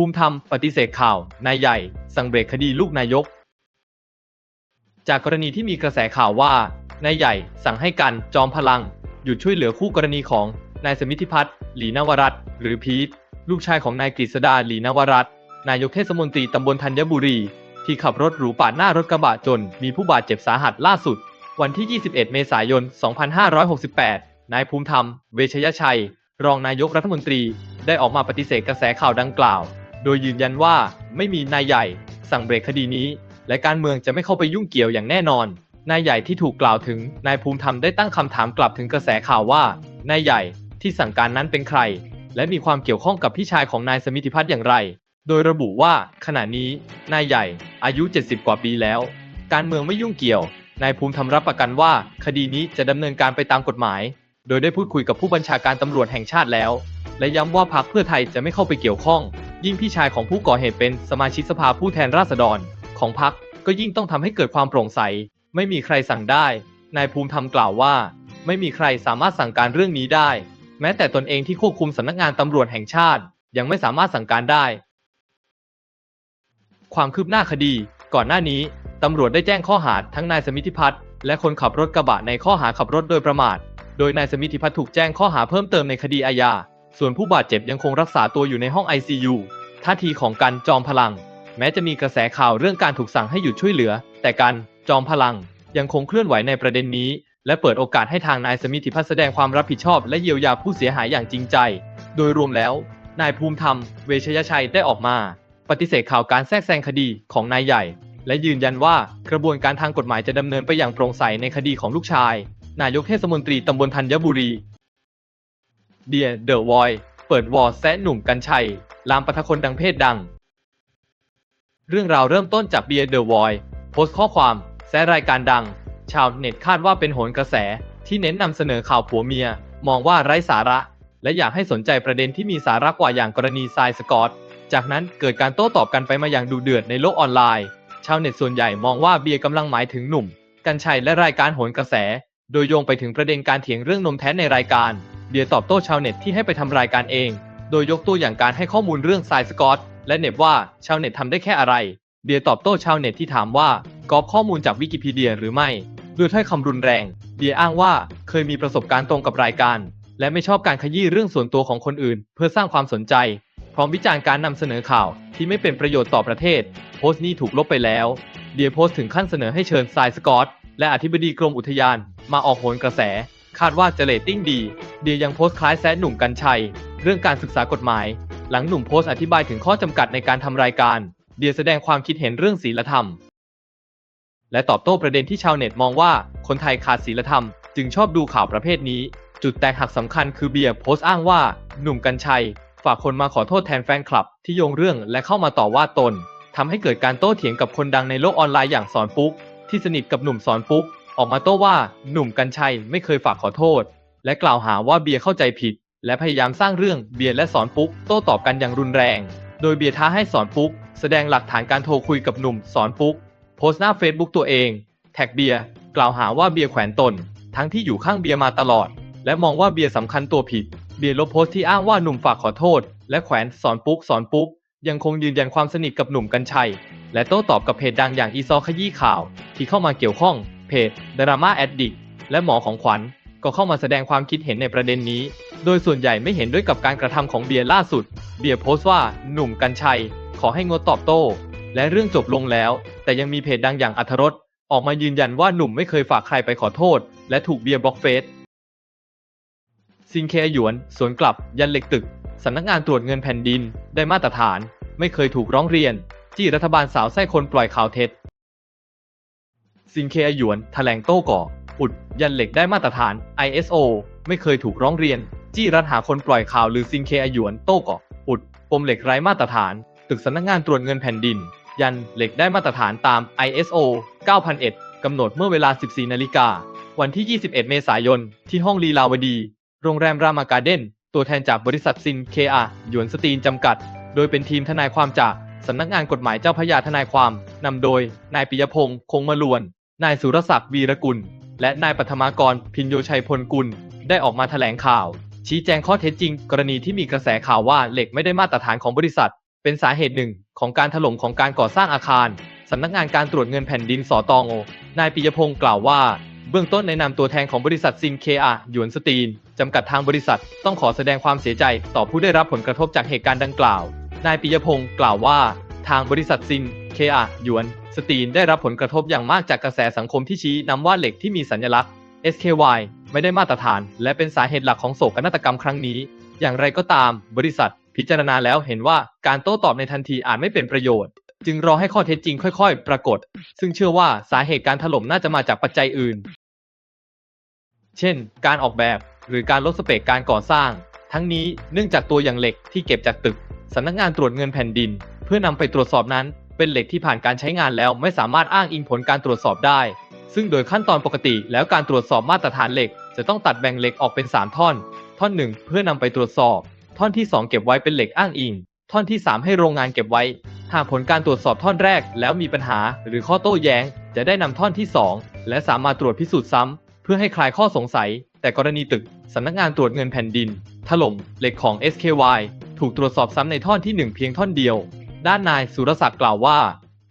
ภูมิธรรมปฏิเสธข่าว นายใหญ่ สั่งเบรกคดีลูกนายก จากกรณีที่มีกระแสข่าวว่านายใหญ่สั่งให้กันจอมพลัง หยุดช่วยเหลือคู่กรณีของนายสมิธิพัฒน์หลีนวรัตน์หรือพีทลูกชายของนายกฤษดาหลีนวรัตน์นายกเทศมนตรีตำบลธัญบุรี ที่ขับรถหรูปาดหน้ารถกระบะจน มีผู้บาดเจ็บสาหัสล่าสุด วันที่ 21 เมษายน 2568 นายภูมิธรรม เวชยชัย รองนายกรัฐมนตรี ได้ออกมาปฏิเสธกระแสข่าวดังกล่าว โดยยืนยันว่าไม่มีนายใหญ่ สั่งเบรกคดีนี้ และการเมืองจะไม่เข้าไปยุ่งเกี่ยวอย่างแน่นอน นายใหญ่ที่ถูกกล่าวถึงนายภูมิธรรมได้ตั้งคำถามกลับถึงกระแสข่าวว่านายใหญ่ที่สั่งการนั้นเป็นใคร และมีความเกี่ยวข้องกับพี่ชายของนายสมิทธิพัฒน์อย่างไร โดยระบุว่าขณะนี้นายใหญ่อายุ 70 กว่าปีแล้ว การเมืองไม่ยุ่งเกี่ยวนายภูมิธรรมรับประกันว่า คดีนี้จะดำเนินการไปตามกฎหมาย โดยได้พูดคุยกับผู้บัญชาการตำรวจแห่งชาติแล้ว และย้ำว่าพรรคเพื่อไทยจะไม่เข้าไปเกี่ยวข้อง ยิ่งพี่ชายของผู้ก่อเหตุเป็นสมาชิกสภาผู้แทนราษฎรของพรรคก็ยิ่งต้องทำให้เกิดความโปร่งใส ไม่มีใครสั่งได้ นายภูมิธรรมกล่าวว่า ไม่มีใครสามารถสั่งการเรื่องนี้ได้ แม้แต่ตนเองที่ควบคุมสำนักงานตำรวจแห่งชาติ ยังไม่สามารถสั่งการได้ ความคืบหน้าคดี ก่อนหน้านี้ตำรวจได้แจ้งข้อหาทั้งนายสมิธิพัฒน์และคนขับรถกระบะในข้อหาขับรถโดยประมาท โดยนายสมิธิพัฒน์ถูกแจ้งข้อหาเพิ่มเติมในคดีอาญา ส่วนผู้บาดเจ็บยังคงรักษาตัวอยู่ในห้อง ICU ท่าทีของกันจอมพลัง แม้จะมีกระแสข่าวเรื่องการถูกสั่งให้หยุดช่วยเหลือ แต่กันจอมพลัง ยังคงเคลื่อนไหวในประเด็นนี้ และเปิดโอกาสให้ทางนายสมิธิพัฒน์แสดงความรับผิดชอบและเยียวยาผู้เสียหายอย่างจริงใจ โดยรวมแล้ว นายภูมิธรรม เวชยชัยได้ออกมา ปฏิเสธข่าวการแทรกแซงคดีของนายใหญ่ และยืนยันว่ากระบวนการทางกฎหมายจะดำเนินไปอย่างโปร่งใสในคดีของลูกชาย นายกเทศมนตรีตำบลธัญบุรี เดียเดอะวอยเปิดวอร์แซะหนุ่มกัญชัย ลามปะทะคนดังเพศดัง เรื่องราวเริ่มต้นจากเบียเดอะวอยโพสต์ข้อความแซะรายการดัง ชาวเน็ตคาดว่าเป็นโหนกระแสที่เน้นนำเสนอข่าวผัวเมีย มองว่าไร้สาระ และอยากให้สนใจประเด็นที่มีสาระกว่าอย่างกรณีทรายสกอตจากนั้นเกิดการโต้ตอบกันไปมาอย่างดุเดือดในโลกออนไลน์ ชาวเน็ตส่วนใหญ่มองว่าเบียร์กำลังหมายถึงหนุ่ม กัญชัยและรายการโหนกระแส โดยโยงไปถึงประเด็นการเถียงเรื่องนมแท้ในรายการ เบียตอบโต้ชาวเน็ตที่ให้ไปทำรายการเอง โดยยกตัวอย่างการให้ข้อมูลเรื่องทรายสกอต และเน็บว่าชาวเน็ตทำได้แค่อะไรเบียตอบโต้ชาวเน็ตที่ถามว่ากอบข้อมูลจากวิกิพีเดียหรือไม่ด้วยถ้อยคำรุนแรงเบียอ้างว่าเคยมีประสบการณ์ตรงกับรายการ และไม่ชอบการขยี้เรื่องส่วนตัวของคนอื่น เพื่อสร้างความสนใจ พร้อมวิจารณ์การนำเสนอข่าวที่ไม่เป็นประโยชน์ต่อประเทศ โพสต์นี้ถูกลบไปแล้วเบียโพสต์ถึงขั้นเสนอให้เชิญทรายสกอต และอธิบดีกรมอุทยาน มาออกโหนกระแส คาดว่าจะเรตติ้งดี เดียยังโพสต์คล้ายแซะหนุ่มกัญชัย เรื่องการศึกษากฎหมาย หลังหนุ่มโพสต์อธิบายถึงข้อจำกัดในการทำรายการ เดียแสดงความคิดเห็นเรื่องศีลธรรม และตอบโต้ประเด็นที่ชาวเน็ตมองว่า คนไทยขาดศีลธรรม จึงชอบดูข่าวประเภทนี้ จุดแตกหักสำคัญคือเบียร์โพสต์อ้างว่า หนุ่มกัญชัย ฝากคนมาขอโทษแทนแฟนคลับ ที่โยงเรื่องและเข้ามาต่อว่าตนทำให้เกิดการโต้เถียงกับคนดังในโลกออนไลน์อย่างสอนปุ๊กที่สนิทกับหนุ่มสอนปุ๊ก ออกมาโต้ว่าหนุ่มกัญชัยไม่เคยฝากขอโทษ และกล่าวหาว่าเบียร์เข้าใจผิด และพยายามสร้างเรื่องเบียร์และสอนปุ๊กโต้ตอบกันอย่างรุนแรง โดยเบียร์ท้าให้สอนปุ๊กแสดงหลักฐานการโทรคุยกับหนุ่มสอนปุ๊กโพสต์หน้าเฟซบุ๊กตัวเอง แท็กเบียร์กล่าวหาว่าเบียร์แขวนตน ทั้งที่อยู่ข้างเบียร์มาตลอด และมองว่าเบียร์สำคัญตัวผิด เบียร์ลบโพสต์ที่อ้างว่าหนุ่มฝากขอโทษ และแขวนสอนปุ๊กสอนปุ๊กยังคงยืนยันความสนิทกับหนุ่มกัญชัย และโต้ตอบกับเพจดังอย่างอีซอขยี้ข่าว ที่เข้ามาเกี่ยวข้อง เพจดราม่าแอดดิกและหมอของขวัญก็เข้ามาแสดงความคิดเห็นในประเด็นนี้ โดยส่วนใหญ่ไม่เห็นด้วยกับการกระทำของเบียร์ล่าสุด เบียร์โพสต์ว่าหนุ่มกัญชัย ขอให้งดตอบโต้ และเรื่องจบลงแล้ว แต่ยังมีเพจดังอย่างอัธรสออกมายืนยันว่าหนุ่มไม่เคยฝากใครไปขอโทษ และถูกเบียร์บล็อกเฟซซินเคหยวน สวนกลับ ยันเหล็กตึกสำนักงานตรวจเงินแผ่นดิน ได้มาตรฐาน ไม่เคยถูกร้องเรียนจี้รัฐบาลสาวไส้คนปล่อยข่าวเท็จ ซินเคหยวนแถลงโต้ก่อ อุดยันเหล็กได้มาตรฐาน ISO ไม่เคยถูกร้องเรียน จี้รัฐหาคนปล่อยข่าวหรือซินเคหยวนโต้ก่อ อุดปมเหล็กไร้มาตรฐาน ตึกสำนักงานตรวจเงินแผ่นดิน ยันเหล็กได้มาตรฐานตาม ISO 9001 กำหนดเมื่อเวลา 14 นาฬิกา วันที่ 21 เมษายน ที่ห้องลีลาวดี โรงแรมรามาการ์เด้น ตัวแทนจากบริษัทซินเคอาหยวนสตีนจำกัด โดยเป็นทีมทนายความจากสำนักงานกฎหมายเจ้าพระยาทนายความ นำโดย นายปิยพงษ์คงมลวน นายสุรศักดิ์วีรกุล และนายปัทมากรพินโยชัยพลกุล ได้ออกมาแถลงข่าว ชี้แจงข้อเท็จจริง กรณีที่มีกระแสข่าวว่าเหล็กไม่ได้มาตรฐานของบริษัท เป็นสาเหตุหนึ่งของการถล่มของการก่อสร้างอาคารสำนักงานการตรวจเงินแผ่นดินสอตองนายปิยพงศ์กล่าวว่า เบื้องต้นในนามตัวแทนของบริษัทซินเคอาหยวนสตีนจำกัดทางบริษัท ต้องขอแสดงความเสียใจต่อผู้ได้รับผลกระทบจากเหตุการณ์ดังกล่าว นายปิยพงศ์กล่าวว่า ทางบริษัทซิน เคอาหยวน สตีนได้รับผลกระทบอย่างมากจากกระแสสังคมที่ชี้นำว่าเหล็กที่มีสัญลักษณ์ SKY ไม่ได้มาตรฐาน และเป็นสาเหตุหลักของโศกนาฏกรรมครั้งนี้ อย่างไรก็ตาม บริษัท พิจารณาแล้วเห็นว่าการโต้ตอบในทันทีอาจไม่เป็นประโยชน์ จึงรอให้ข้อเท็จจริงค่อย ๆ ปรากฏ ซึ่งเชื่อว่าสาเหตุการถล่มน่าจะมาจากปัจจัยอื่น เช่น การออกแบบหรือการลดสเปคการก่อสร้าง ทั้งนี้เนื่องจากตัวอย่างเหล็กที่เก็บจากตึกสำนักงานตรวจเงินแผ่นดิน เพื่อนำไปตรวจสอบนั้น เป็นเหล็กที่ผ่านการใช้งานแล้วไม่สามารถอ้างอิงผลการตรวจสอบได้ ซึ่งโดยขั้นตอนปกติแล้วการตรวจสอบมาตรฐานเหล็ก จะต้องตัดแบ่งเหล็กออกเป็น 3 ท่อน ท่อน 1 เพื่อนำไปตรวจสอบ ท่อนที่ 2 เก็บไว้เป็นเหล็กอ้างอิง ท่อนที่ 3 ให้โรงงานเก็บไว้ หากผลการตรวจสอบท่อนแรก แล้วมีปัญหาหรือข้อโต้แย้ง จะได้นำท่อนที่ 2 และสามารถตรวจพิสูจน์ซ้ำเพื่อให้คลายข้อสงสัย แต่กรณีตึกสำนักงานตรวจเงินแผ่นดิน ถล่มเหล็กของ SKY ถูกตรวจสอบซ้ำในท่อนที่ 1 เพียงท่อนเดียว ด้านนายสุรศักดิ์กล่าวว่า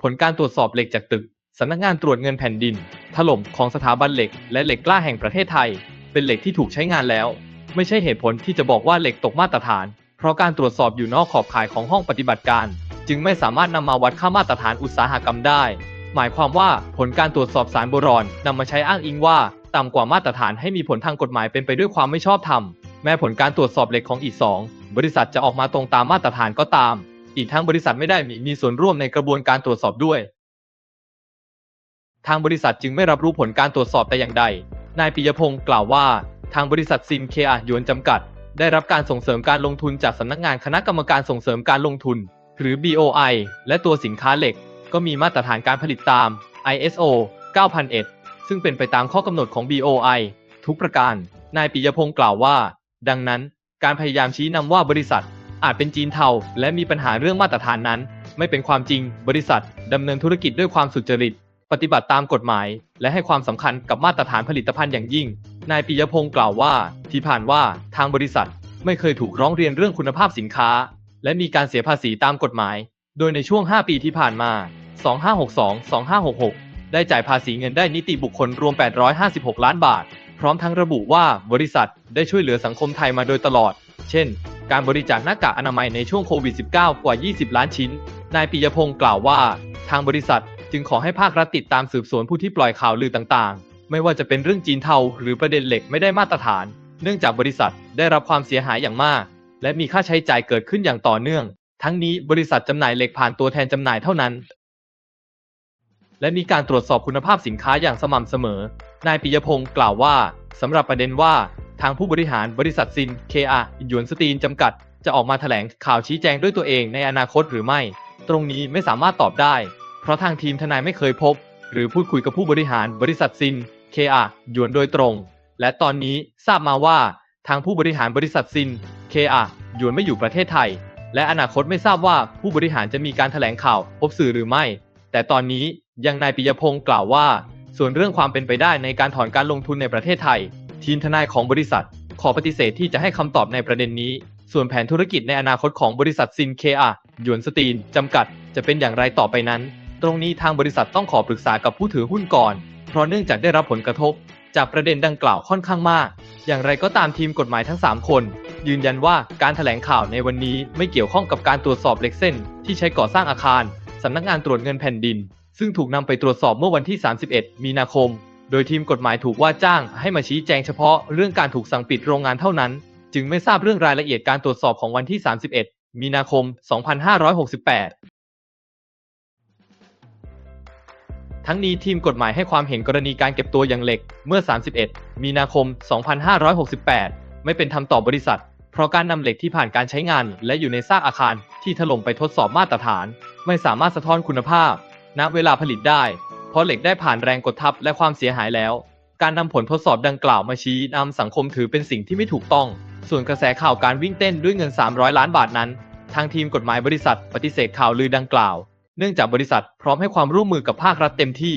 ผลการตรวจสอบเหล็กจากตึกสำนักงานตรวจเงินแผ่นดิน ถล่มของสถาบันเหล็ก และเหล็กกล้าแห่งประเทศไทย เป็นเหล็กที่ถูกใช้งานแล้ว ไม่ใช่เหตุผลที่จะบอกว่าเหล็กตกมาตรฐาน เพราะการตรวจสอบอยู่นอกขอบข่ายของห้องปฏิบัติการ จึงไม่สามารถนำมาวัดค่ามาตรฐานอุตสาหกรรมได้ หมายความว่าผลการตรวจสอบสารโบรอนนำมาใช้อ้างอิงว่าต่ำกว่ามาตรฐานให้มีผลทางกฎหมายเป็นไปด้วยความไม่ชอบธรรมแม้ผลการตรวจสอบเหล็กของอีกสองบริษัทจะออกมาตรงตามมาตรฐานก็ตาม อีกทั้งบริษัทไม่ได้มีมีส่วนร่วมในกระบวนการตรวจสอบด้วย ทางบริษัทจึงไม่รับรู้ผลการตรวจสอบแต่อย่างใด นายปิยพงศ์กล่าวว่า ทางบริษัทซินเคอาหยวนจำกัด ได้รับการส่งเสริมการลงทุนจากสำนักงานคณะกรรมการส่งเสริมการลงทุน หรือ BOI และตัวสินค้าเหล็ก ก็มีมาตรฐานการผลิตตาม ISO 9001 ซึ่งเป็นไปตามข้อกำหนดของ BOI ทุกประการ นายปิยพงศ์กล่าวว่า ดังนั้น การพยายามชี้นำว่าบริษัท อาจเป็นจีนเทาและมีปัญหาเรื่องมาตรฐานนั้น ไม่เป็นความจริง บริษัทดำเนินธุรกิจด้วยความสุจริต ปฏิบัติตามกฎหมาย และให้ความสำคัญกับมาตรฐานผลิตภัณฑ์อย่างยิ่ง นายปิยพงศ์กล่าวว่า ที่ผ่านว่าทางบริษัทไม่เคยถูกร้องเรียนเรื่องคุณภาพสินค้า และมีการเสียภาษีตามกฎหมาย โดยในช่วง 5 ปีที่ผ่านมา 2562-2566 ได้จ่ายภาษีเงินได้นิติบุคคลรวม 856 ล้านบาท พร้อมทั้งระบุว่าบริษัทได้ช่วยเหลือสังคมไทยมาโดยตลอด เช่น การบริจาคหน้ากากอนามัยในช่วงโควิด -19 กว่า 20 ล้านชิ้น นายปิยพงศ์กล่าวว่า ทางบริษัทจึงขอให้ภาครัฐติดตามสืบสวนผู้ที่ปล่อยข่าวลือต่างๆ ไม่ว่าจะเป็นเรื่องจีนเทาหรือประเด็นเหล็กไม่ได้มาตรฐาน เนื่องจากบริษัทได้รับความเสียหายอย่างมาก และมีค่าใช้จ่ายเกิดขึ้นอย่างต่อเนื่อง ทั้งนี้บริษัทจำหน่ายเหล็กผ่านตัวแทนจำหน่ายเท่านั้น และมีการตรวจสอบคุณภาพสินค้าอย่างสม่ำเสมอ นายปิยพงศ์กล่าวว่า สำหรับประเด็นว่าทางผู้บริหารบริษัทซิน KR หยวนสตีนจำกัด จะออกมาแถลงข่าวชี้แจงด้วยตัวเองในอนาคตหรือไม่ ตรงนี้ไม่สามารถตอบได้ เพราะทางทีมทนายไม่เคยพบ หรือพูดคุยกับผู้บริหารบริษัทซิน KR หยวนโดยตรง และตอนนี้ทราบมาว่าทางผู้บริหารบริษัทซิน KR หยวนไม่อยู่ประเทศไทย และอนาคตไม่ทราบว่าผู้บริหารจะมีการแถลงข่าวพบสื่อหรือไม่ แต่ตอนนี้ยังนายปิยพงศ์กล่าวว่า ส่วนเรื่องความเป็นไปได้ในการถอนการลงทุนในประเทศไทย ทีมทนายของบริษัท ขอปฏิเสธที่จะให้คำตอบในประเด็นนี้ ส่วนแผนธุรกิจในอนาคตของบริษัทซินเคอาหยวนสตีนจำกัด จะเป็นอย่างไรต่อไปนั้น ตรงนี้ทางบริษัทต้องขอปรึกษากับผู้ถือหุ้นก่อน เพราะเนื่องจากได้รับผลกระทบ จากประเด็นดังกล่าวค่อนข้างมาก อย่างไรก็ตามทีมกฎหมายทั้ง 3 คน ยืนยันว่าการแถลงข่าวในวันนี้ไม่เกี่ยวข้องกับการตรวจสอบเหล็กเส้น ที่ใช้ก่อสร้างอาคารสำนักงานตรวจเงินแผ่นดิน ซึ่งถูกนำไปตรวจสอบเมื่อวันที่ 31 มีนาคม โดยทีมกฎหมายถูกว่าจ้างให้มาชี้แจงเฉพาะเรื่องการถูกสั่งปิดโรงงานเท่านั้น จึงไม่ทราบเรื่องรายละเอียดการตรวจสอบของวันที่ 31 มีนาคม 2568ทั้งนี้ทีมกฎหมายให้ความเห็นกรณีการเก็บตัวอย่างเหล็กเมื่อ 31 มีนาคม 2568 ไม่เป็นธรรมต่อบริษัท เพราะการนำเหล็กที่ผ่านการใช้งาน และอยู่ในซากอาคารที่ถล่มไปทดสอบมาตรฐาน ไม่สามารถสะท้อนคุณภาพ ณเวลาผลิตได้ เพราะเหล็กได้ผ่านแรงกดทับและความเสียหายแล้ว การนำผลทดสอบดังกล่าวมาชี้นำสังคมถือเป็นสิ่งที่ไม่ถูกต้อง ส่วนกระแสข่าวการวิ่งเต้นด้วยเงิน 300 ล้านบาทนั้น ทางทีมกฎหมายบริษัท ปฏิเสธข่าวลือดังกล่าว เนื่องจากบริษัทพร้อมให้ความร่วมมือกับภาครัฐเต็มที่